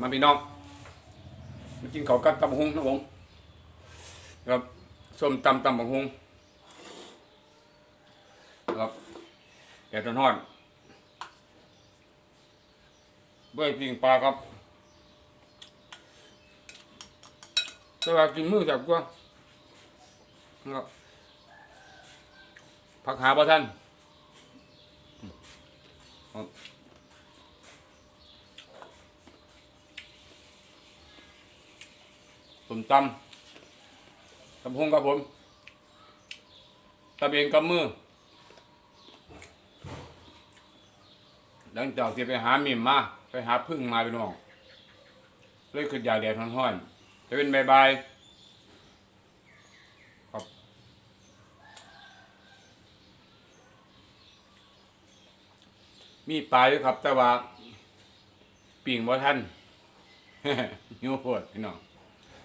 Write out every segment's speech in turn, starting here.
มาพี่น้องมากินข้าวกับตำบักหุงนะผมครับส้มตำตำบักหุงครับแกงทอดเบื่อปิ้งปลาครับแต่ว่ากินมื้อจับกว่าครับพักหาบ่ท่าน ผมตำตำพงกับผมตำเองกับมือ หลังจากที่ไปหาหมิ่มมา ไปหาพึ่งมาเป็นน้องเลยขึ้นยาแดดร้อนๆจะเป็นบายบายครับมีปลาอยู่ครับ แต่ว่าปิ่งบ่ท่านหิวโพดพี่น้อง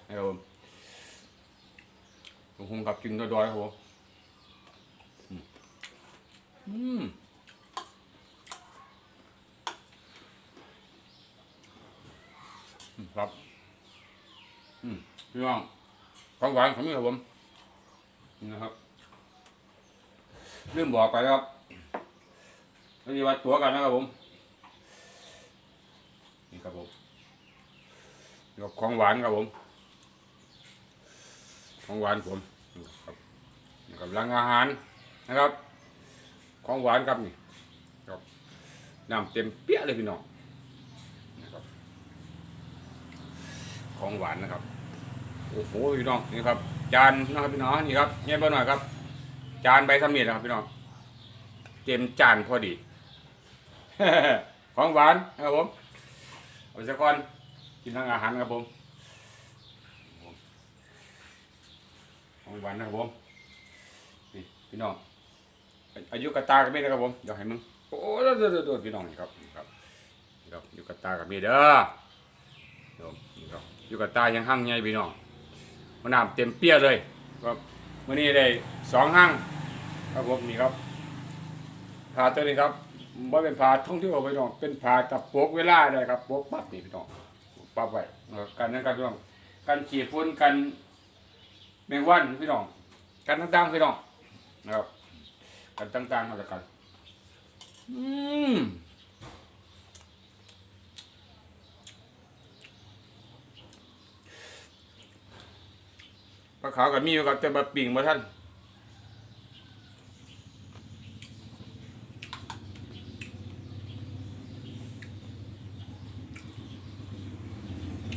ครับผมผมคงกลับกินดอยๆครับผมอืมอืมครับอืมพี่น้องของหวานของนี่ครับผมนะครับลืมบอกไปครับปฏิบัติตัวกันนะครับผม นี่ครับผมนี่ก็ของหวานครับผม ของหวานผมครับนี่กำลังอาหารนะครับ ของหวานครับนี่ครับน้ำเต็มเปี้ยเลยพี่น้องนะครับของหวานนะครับโอ้โหพี่น้องนี่ครับ จานนะครับพี่น้องนี่ครับเงียบไปหน่อยครับ จานใบสำเร็จนะครับพี่น้องเต็มจานพอดี ของหวานนะครับผมเอาสักก่อนกินทั้งอาหารครับผม ของหวานนะครับผมนี่พี่น้องอายุกระตากับเมีนะครับผมเดี๋ยวให้มึงโอ้โหเดี๋ยวเดี๋ยวเดี๋ยวพี่น้องนี่ครับนี่ครับนี่ครับอายุกระตากับเมีเด้อเดี๋ยวนี่ครับอายุกระตายังหั่งใหญ่พี่น้องมันน้ำเต็มเปี้ยเลยครับวันนี้ได้สองหั่งครับผมนี่ครับผาตัวนี้ครับว่าเป็นผาท่องเที่ยวพี่น้องเป็นผากับโปกเวลาได้ครับโปกปั๊บนี่พี่น้องปั๊บไว้นะครับกันนั้นกันพี่น้องกันฉีดฝุ่นกัน แมงวันพี่น้องกันต่างๆพี่น้องนะครับกันต่างๆมาจากกันอืมปลาขาวกับมีอยู่กับแต่บปิ่งมาท่าน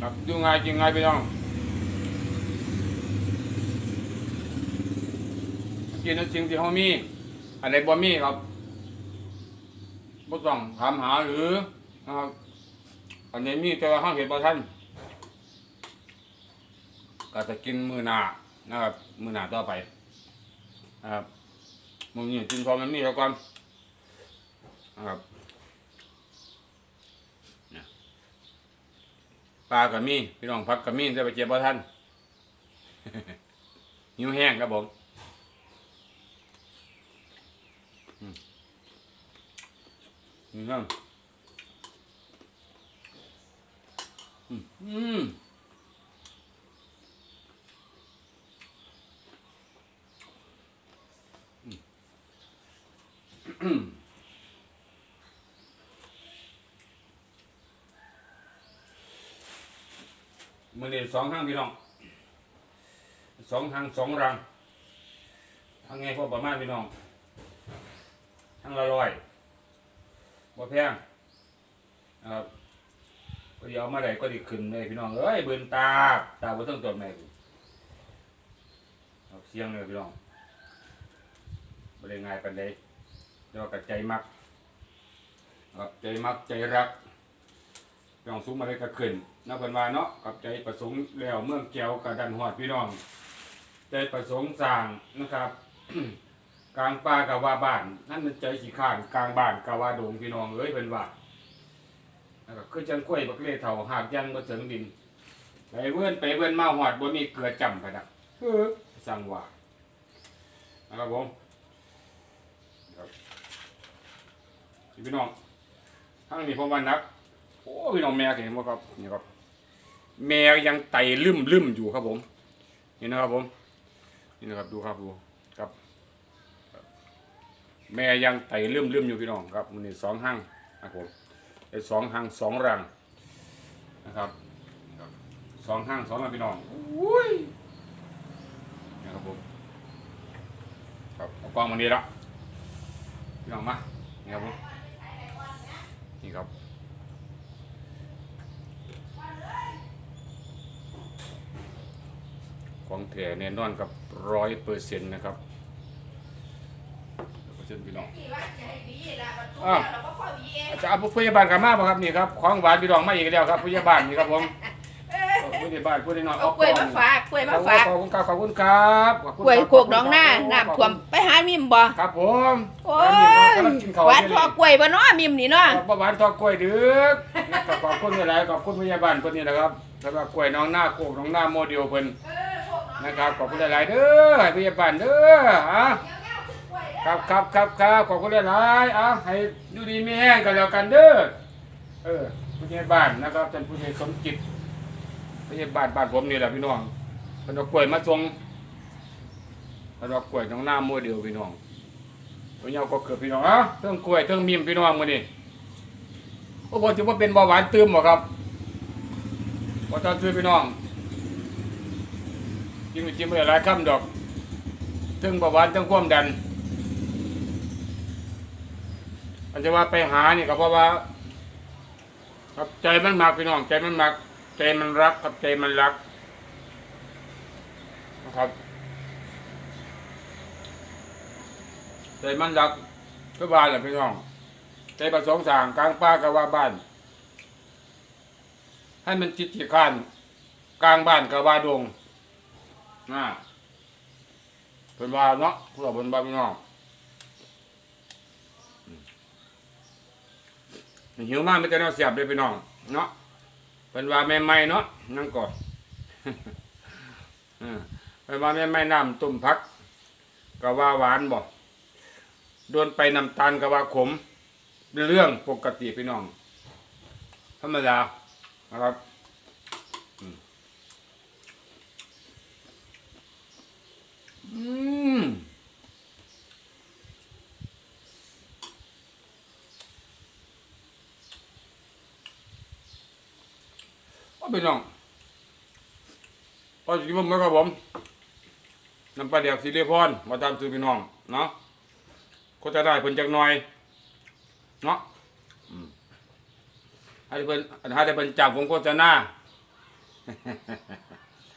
ครับดูง่ายจริงง่ายพี่น้อง กินในสิ่งที่เขามี อันไหนบ่มีครับบ่ต้องถามหาหรือนะครับอันไหนมีแต่ว่าเขาเห็นบ่ทันก็จะกินมือหนานะครับ มือหนาต่อไปนะครับมือนี้กินพอมันมีแล้วก่อนนะครับปลากับมีพี่น้องพักกับมีจะไปเจ็บบ่ทันหิวแห้งครับผม นี่ครับอืมอืมอืมมือนี้สองทางพี่น้องสองทางสองรังทางไงพอประมาณพี่น้อง ทางละร้อยบ่แพงนะครับก็เดี๋ยวเอามาได้ก็ดีขึ้นเลยพี่น้องเอ้ยเบินตาตาบ่ต้องตัวแม่ครับเสียงเลยพี่น้องบ่ได้ง่ายปานใดแต่ว่าก็ใจมักครับใจมักใจรักพี่น้องสูงมาได้ก็ขึ้นนับเพิ่นว่าเนาะกับใจประสงค์แล้วเมืองแก้วกระดันฮอดพี่น้องใจประสงค์สร้างนะครับ กลางป่ากะว่าบ้าน นั่นมันใจขี้ข้านกลางบ้านกะว่าดงพี่น้องเอ้ยเพิ่นว่าแล้วก็คือจังกล้วยบักเล่เฒ่าหากยังบ่ถึงดิน ไปเวิ้นไปเวิ้นมาหอดบ่มีเกลือจำไปนะเออสั่งว่านะครับผมพี่น้องทั้งนี้ผมว่านักโอ้พี่น้องแม่เห็นบ่ครับนี่ครับ แม่ยังไตลืมลืมอยู่ครับผม นี่นะครับผม นี่นะครับดูครับดู แม่ยังไต่ลืมเลืมอยู่พี่น้องครับมันนี่สองห้างนะครับผมไอ้สองห้างสองรังนะครับสองห้างสองรังพี่น้องอุ้ยนะครับผมครับเอากล้องมานี้ละพี่น้องมานี่ครับผมนี่ครับของแท้แน่นอนกับร้อยเปอร์เซ็นต์นะครับ เปอร์เซ็นต์พี่น้องพี่ว่าจะให้ดีล่ะมันทุกอ้าวแล้วเราก็ค่อยดีเองอาจารย์ผู้พยาบาลกลับมาบ่ครับนี่ครับของหวานพี่น้องมาอีกแล้วครับพยาบาลนี่ครับผมเออผู้พยาบาลผู้ใดนอนเอากล้วยมาฝากกล้วยมาฝากขอบคุณครับขอบคุณครับขอบคุณกล้วยครับโคกน้องหน้าน้ำท่วมไปหามิมบ่ครับผมโอ้กำลังยกินข้าวหวานทอกล้วยบ่เนาะมิมนี่เนาะบ่หวานทอดกล้วยดึกนะครับขอบคุณหลายๆขอบคุณพยาบาลเพิ่นนี่แหละครับสำหรับกล้วยน้องหน้าโคกน้องหน้าโมเดลเพิ่นเออพวกน้องนะครับขอบคุณหลายๆเด้อให้พยาบาลเด้อฮะ ครับครับครับครับขอบคุณหลายๆอะให้ดูดีไมีแห้งกันแล้วกันเด้อเออผู้ใหญ่บ้านนะครับท่านผู้ใหญ่สมจิตผู้ใหญ่บ้านบ้านผมนี่แหละพี่น้องเพิ่นเอากล้วยมาส่งเพิ่นเอากล้วยน้องหน้าโมเดลพี่น้องเพิ่เอาก็เกิดพี่น้องอะเทิงกล้วยเทิงมิมพี่น้องมือนี้โอ้บ่ถือว่าเป็นเบาหวานตื้มบ่ครับบ่ต้องซื้อพี่น้องกินไปกินไปหลายคำดอกเทิงเบาหวานเทิงความดัน อันจะว่าไปหานี่ก็เพราะว่า ครับใจมันมักพี่น้องใจมันมัก ใจมันรักครับใจมันรักนะครับใจมันรักก็บ้านแหละพี่น้องใจประสงค์สางกลางป่าก็ว่าบ้าน ให้มันจิตจิตข้านกลางบ้านก็ว่าดงนะเป็นว่าเนาะพวกเราเป็นว่าพี่น้อง หิวมากไม่แต่เนาเสียบเลยพี่น้องเนาะเป็นว่าแม่ไม่เนาะนั่งก่อนเออเป็นว่าแม่ไม่น้ำต้มพักก็ว่าหวานบ่โดนไปน้ำตาลก็ว่าขมเป็นเรื่องปกติพี่น้องธรรมดานะครับอืมอืม ว่า พี่น้องพอสิบผมครับผมน้ำปลาเดียกสีเรียพรมาตามซื้อพี่น้องเนาะก็จะได้เพิ่นจักหน่อยเนาะให้เพิ่นให้เพิ่นจับผมโฆษณา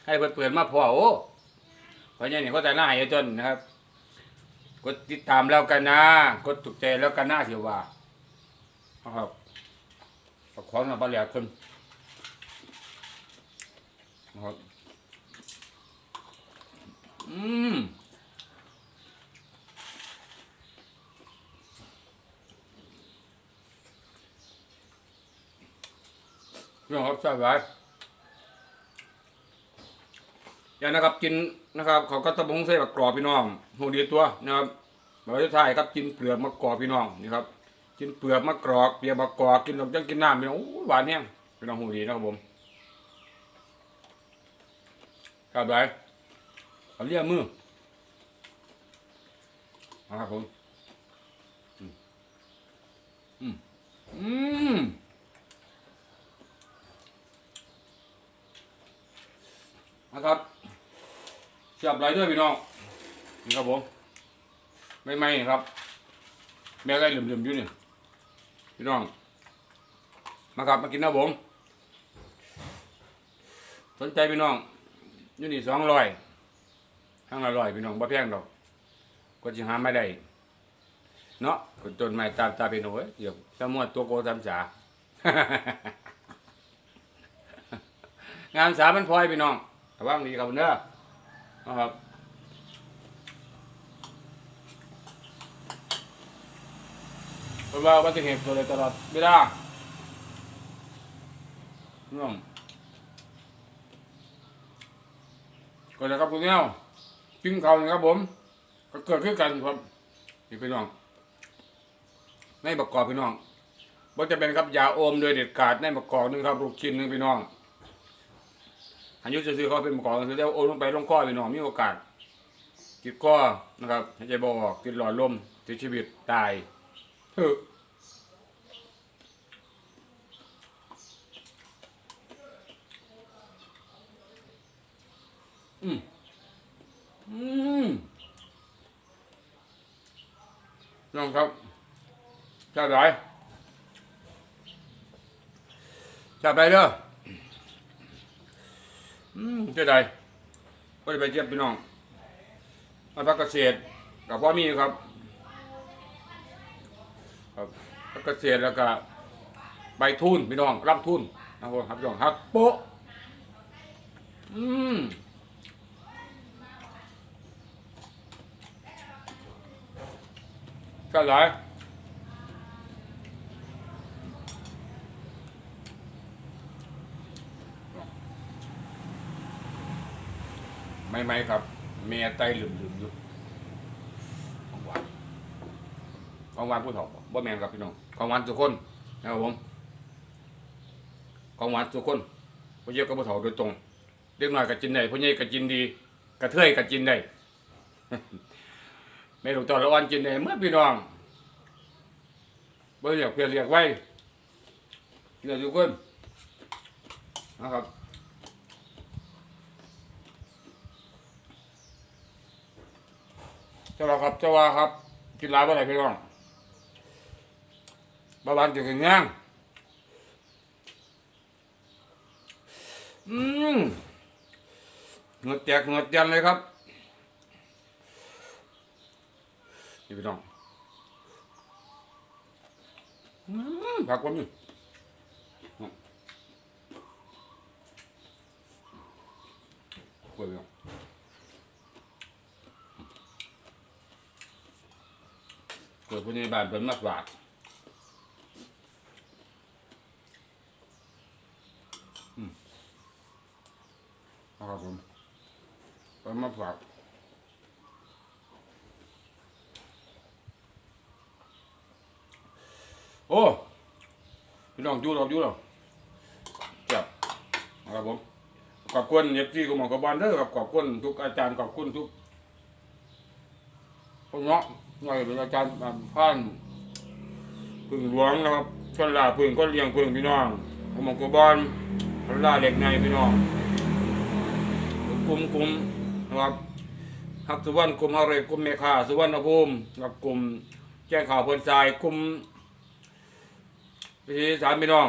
ให้เพิ่นเปิดมาพอโอ้เพราะงั้นนี่โฆษณาให้จนนะครับ กดติดตามแล้วกันนะกดถูกใจแล้วกันนะเสียว่าครับขอของน้ำปลาเดียกคน นะครับอืมพี่น้องครับใช่ไหมอย่างนะครับกินนะครับเขาก็ตะบงใส่บักกรอบพี่น้องหูดีตัวนะครับเราจะถ่ายครับกินเปลือกมะกรอบพี่น้องนี่ครับกินเปลือกมะกรอกเปลือกมะกรอกกินลงจังกินน้ำพี่น้องโอ้ยหวานเนี่ยพี่น้องหูดีนะครับผม ครับได้เอาเรียกมือเอาครับผมอืมอืมอืมนะครับเสียบไหลด้วยพี่น้องนี่ครับผมไม่ไหมครับ แม่ก็เหลื่อมๆอยู่นี่พี่น้อง มาครับมากินนะผม สนใจพี่น้อง อยู่นี่สองร้อยข้างละร้อยพี่น้องบ่แพงดอกก็จะหาไม่ได้ เนาะคนจนไม่ตามตาเป็นโอ้ยเดี๋ยวสมวดตัวโกทำสางานสามันพลอยพี่น้องระวังดีครับเด้อนะครับเพราะว่าอุบัติเหตุเกิดเลยตลอดเวลาน้อง ก็นะครับคุณเนี้ยกินเขานะครับผม ก็เกิดขึ้นกันครับนี่พี่น้องในประกอบพี่น้องบ่จะเป็นครับยาโอมโดยเด็ดขาดในมะกอกหนึงครับลูกชิ้นหนึงพี่น้องอายุจะซื้อเขาเป็นมะกอกซื้อแล้วโอมลงไปลงคอพี่น้องมีโอกาสติดคอนะครับหายใจบออกติดหลอดลมเสียชีวิตตายเฮ้ออื อืมน้องครับชาติไหนชาติไปเด้ออืมเจ้าใดก็จะไปเทียบพี่น้องมาพักเกษตรกับพ่อมีครับครับพักเกษตรแล้วก็ใบทุนพี่น้องรับทุนนะครับพี่น้องฮักโปะอืม ชาติไหนไม่ไม่ครับ เมียไตหลืมลืมอยู่ของหวานของหวานผู้ถอกบ่แมนครับพี่น้องของหวานทุกคนนะครับผมของหวานทุกคนผู้เยอะก็ผู้ถอกโดยตรงเด็กน้อยก็กินได้ผู้ใหญ่ก็กินดีกระเทยก็กินได้ ไม่รู้ตอนละวันกินได้เมื่อพี่น้องเบ่เรียกเพื่อนเรียกไว้กินได้ทุกคนนะครับเจ้าเราครับเจ้าว่าครับกินหลายเมื่อไรพี่น้องบาบานจะกินย่างอืมเงือกแตกเงือกยันเลยครับ นี่พี่น้องอืมผักว่ามีกล้วยพี่น้องเกิดพในบ้านเป็นมากกว่าอืมเอาครับผมเป็นมากกว่าโอ้พี่น้องจู้หรอกจู้หรอกจ็บเอาครับผมขอบคุณเอฟซีของหมอกบอลเด้อครับขอบคุณทุกอาจารย์ขอบคุณทุกพวกเนาะหน่อยเป็นอาจารย์ผ่านพึ่งหลวงนะครับคนลาพึ่งคนเลี้ยงพึ่งพี่น้องผมบอกกบอลคนลาเด็กในพี่น้องกลุ่มกลุ่มนะครับฮักสุวรรณกลุ่มอะไรกลุ่มเมฆาสุวรรณภูมิกับกลุ่มแจ้งข่าวเพิ่นทรายกลุ่ม พี่สามพี่น้อง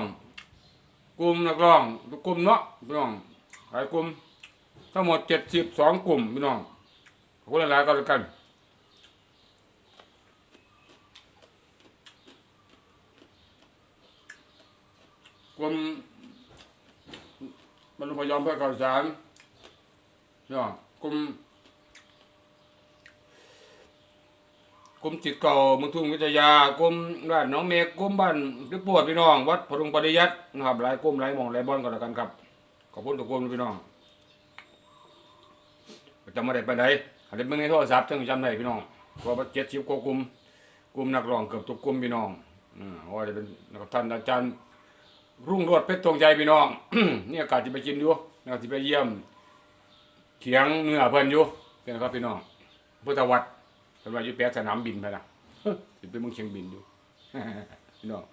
กลุ่มนักร้องกลุ่มเนาะพี่น้องหลายกลุ่มทั้งหมดเจ็ดสิบสองกลุ่มพี่น้องขอบคุณหลายๆก็แล้วกันกรมบรรลุพยอมเพื่อข่าวสารเนี่ยกรม กรมจิตเก่าเมืองทุ่งวิทยากรมบ้านน้องเมฆกรมบ้านพิปวดพี่น้อง วัดพรุงปริยัตินะครับหลายกรมหลายหมองหลายบอนก็แล้วกันครับขอบคุณทุกกรมพี่น้องจำม่ได้ไปไหนอาจจะเบิ่งในโทรศัพท์จังจำได้พี่น้องเพราะว่าเจ็ดสิบกว่ากลุ่มกลุ่มนักร้องเกือบทุกกลุ่มพี่น้องอืมว่าจะเป็นนะครับท่านอาจารย์รุ่งโรดเพชรตรงใจพี่น้องนี่อากาศจะไปกินอยู่นะครับที่ไปเยี่ยมเถียงเนื้อเพิ่นอยู่เป็นครับพี่น้องพุทธวัตร เป็นว่าอยู่แปสนามบินไปนะสิไปเมึงเชียงบินอยู่พี่น้อง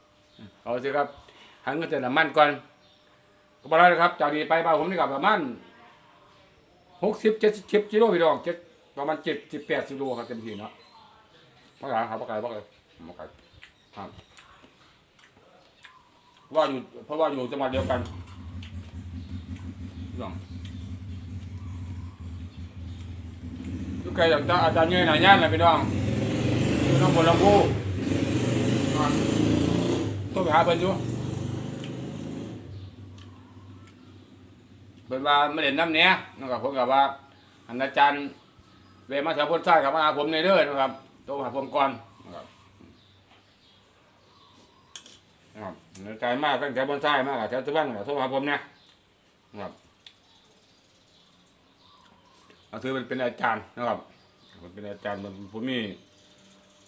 เอาสิครับหันเงินแต่น้ำมันก่อนก็บอกแล้วนะครับจากนี้ไปบ้านผมนี่กับประมาณหกสิบเจ็ดสิบกิโลพี่น้องเจ็ดประมาณเจ็ดสิบแปดสิบโลครับเต็มที่เนาะพ่อขายครับพ่อขายพ่อขายพ่อขายครับว่าอยู่เพราะว่าอยู่จังหวัดเดียวกันพี่น้องทุก ใครอยากจะอาจารย์เงยหน่อยย่านเลยพี่น้องอยู่น้องบนลำพูต้องไปหาเพิ่นอยู่เพิ่นว่าไม่เล่นน้ำเนี้ยนะครับผมกับว่าอันอาจารย์เวมาสาวพ้นซ่ายกับมาหาผมในเด้อนะครับต้องหาผมก่อนนะครับนะครับใจมากตั้งแต่บนใต้มากอะแถวตะวันอะโทรหาผมเนี่ยนะครับ เอาถือเป็นเป็นอาจารย์นะครับผมเป็นอาจารย์ผมผมมี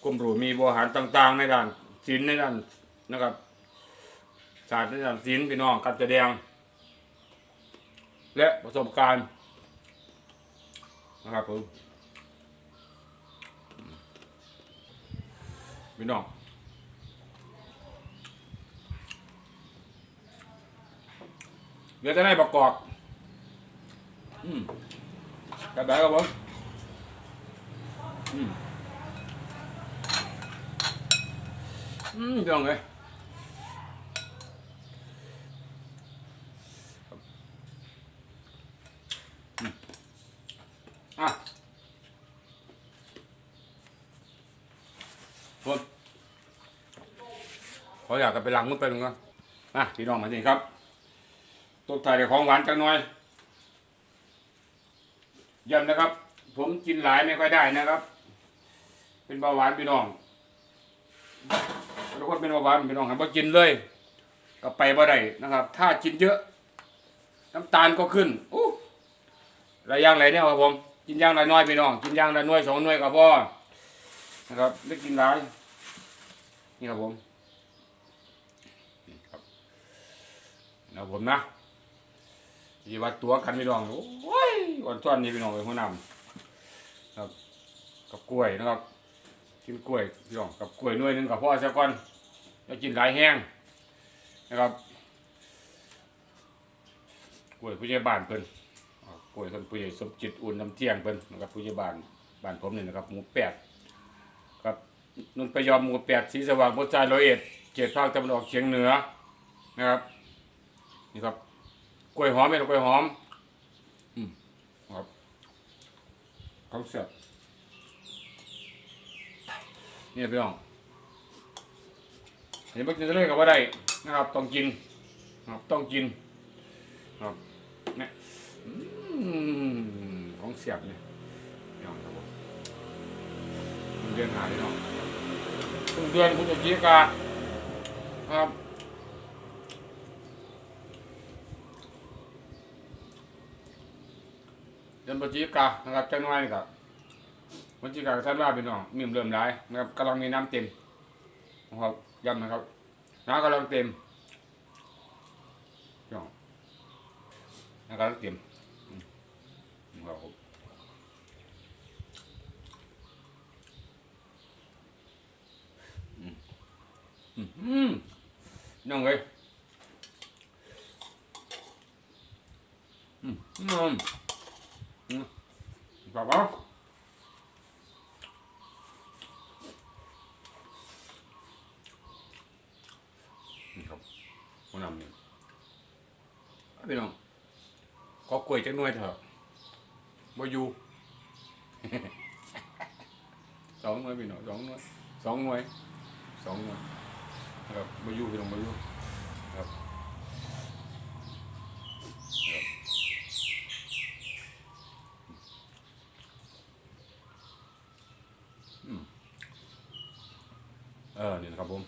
กรมหรูมีบริหารต่าง ๆ ในด้านศิลในด้านนะครับศาสตร์และศิลป์พี่น้องการแสดง และประสบการณ์นะครับผมพี่น้องเดี๋ยวจะได้ประกอบอืม กระดาครับผมอืมอืมพี่น้องเลยอะคนขออยากกันไปล้างมือไปมึงก่อนอะพี่น้องมาสิครับตกถ่ายแต่ของหวานจังหน่อย ย้ำนะครับ ผมกินหลายไม่ค่อยได้นะครับ เป็นเบาหวานพี่น้องทุกคนเป็นเบาหวานพี่น้องครับบ่กินเลยก็ไปบ่ได้นะครับ ถ้ากินเยอะ น้ำตาลก็ขึ้นอู้หลายอย่างหลายแนวครับผม กินย่างละน้อยพี่น้อง กินย่างละหน่วยสองน่วยก็พอนะครับไม่กินหลายนี่ครับผมนี่ครับนะผมนะ ที่วัดตัวกันพี่น้องโอ้ยอ่อนซ้อนนี่พี่น้องเลยหัวหน้ำครับ กับกล้วยนะครับ กินกล้วยพี่น้องกับกล้วยหน่วยนึงกับพ่อซะก่อนแล้วกินหลายแห้งนะครับกล้วยผู้ใหญ่บ้านเพิ่นป่วยคนผู้ใหญ่สมจิตอุ่นน้ำเที่ยงเพิ่นนะครับผู้ใหญ่บ้านบ้านผมนี่นะครับหมูแปดครับนนไปยอมหมูแปดสีสว่างพุทธายร้อยเอ็ดเขตภาคตะวันออกเฉียงเหนือนะครับนี่ครับ กล้วยหอมไหมล่ะกล้วยหอม อืมครับเขาเสียบนี่พี่น้องเห็นบ่กินทะเลกับว่าได้นะครับ ต้องกินนะครับต้องกินครับเนี่ยอืมของเสียบเนี่ยพี่น้องครับผมเดือนหาพี่น้องครึ่งเดือนพฤศจิกาครับ เดือนพฤศจิกานะครับจังหวะนี้ครับพฤศจิกาท่านว่าพี่น้องมีเริ่มร้ายนะครับกำลังมีน้ำเต็มนะครับย้ำนะครับน้ำกำลังเต็มพี่น้องน้ำกำลังเต็มครับผมอืมอืมอืมน้องเอ้ยอืมอืม ครับผมนี่ครับหัวหน้ำนี่พี่น้องขอกล้วยจักหน่วยเถอะ บ่อยู่ สองหน่วยพี่น้องสองหน่วยสองหน่วยสองหน่วยครับบ่อยู่พี่น้องบ่อยู่ครับครับอืม เออนี่นะครับผม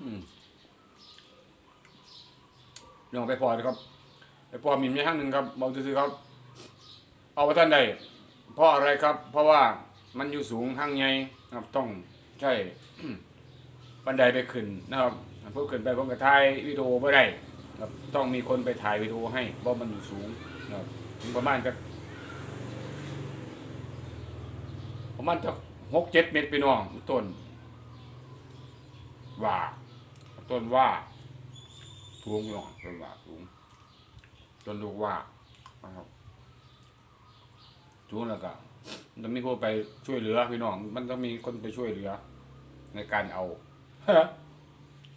อืมลองไปพอเลยครับไปพอมีมีห้างหนึ่งครับบอกซื้อๆครับ เอาไปท่านใดเพราะอะไรครับ เพราะว่ามันอยู่สูงห้างใหญ่ครับ ต้องใช่บันไดไปขึ้นนะครับเพื่อขึ้นไปผมก็ถ่ายวิดีโอไม่ได้ครับ ต้องมีคนไปถ่ายวิดีโอให้เพราะมันอยู่สูงนะครับประมาณจะ ประมาณจะหกเจ็ดเมตรไปน้องต้น ว่า ต้นว่าทุงน่อยเป็นว่าทุงจนลูกว่านะครับทุงแล้วก็มันต้องมีคนไปช่วยเหลือพี่น้อง มันต้องมีคนไปช่วยเหลือ ในการเอา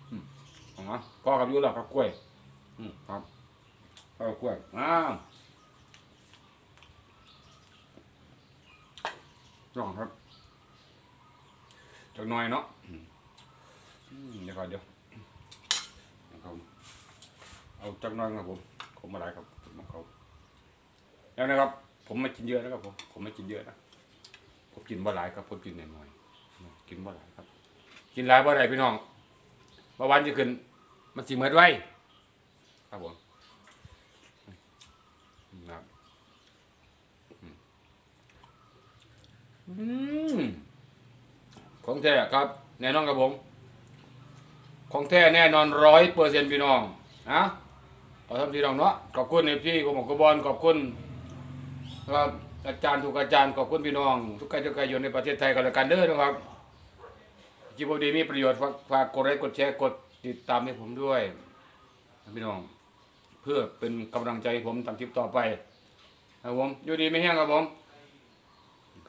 อืมเอามาพ่อกับยุหลักกับกล้วย อืมครับพ่อกับกล้วยอ้าว ลองครับจักหน่อยเนาะอืมเดี๋ยวก่อนเดี๋ยวนะครับเอาจักหน้อยครับผมผมมาหลายครับผมมาเขาแล้วนะครับ ผมไม่กินเยอะนะครับผมผมไม่กินเยอะนะผมกินบ่หลายครับผมกินน้อยๆกินบ่หลายครับ กินหลายบ่ได้พี่น้องเมื่อวันจะขึ้นมันสิเหมือนไว้ครับผมนะครับ อืมของแท้ครับแน่นอนครับผม ของแท้แน่นอนร้อยเปอร์เซ็นต์พี่น้องนะเอทำพี่น้องเนาะขอบคุณเอฟซีกรมกบอลขอบคุณครับอาจารย์ทุกอาจารย์ขอบคุณพี่น้อง ทุกการทุกการอยู่ในประเทศไทยกันแล้วกันเด้อนะครับคลิปดีมีประโยชน์ฝากกดไลค์กดแชร์กดติดตามให้ผมด้วยพี่น้อง เพื่อเป็นกำลังใจผมทำคลิปต่อไปครับผมอยู่ดีไม่แห้งครับผม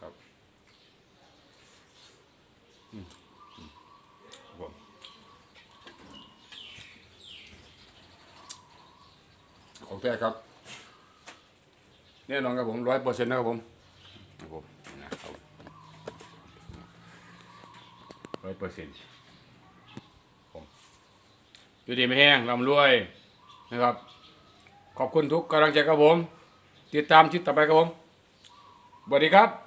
ครับอืมอืมครับผม ของแท้ครับแน่นอนครับผมร้อยเปอร์เซ็นต์นะครับผมครับผมนะครับร้อยเปอร์เซ็นต์ผมอยู่ดีไม่แห้งลำรวยนะครับ ขอบคุณทุกกำลังใจครับผม ติดตามชิดต่อไปครับผมสวัสดีครับ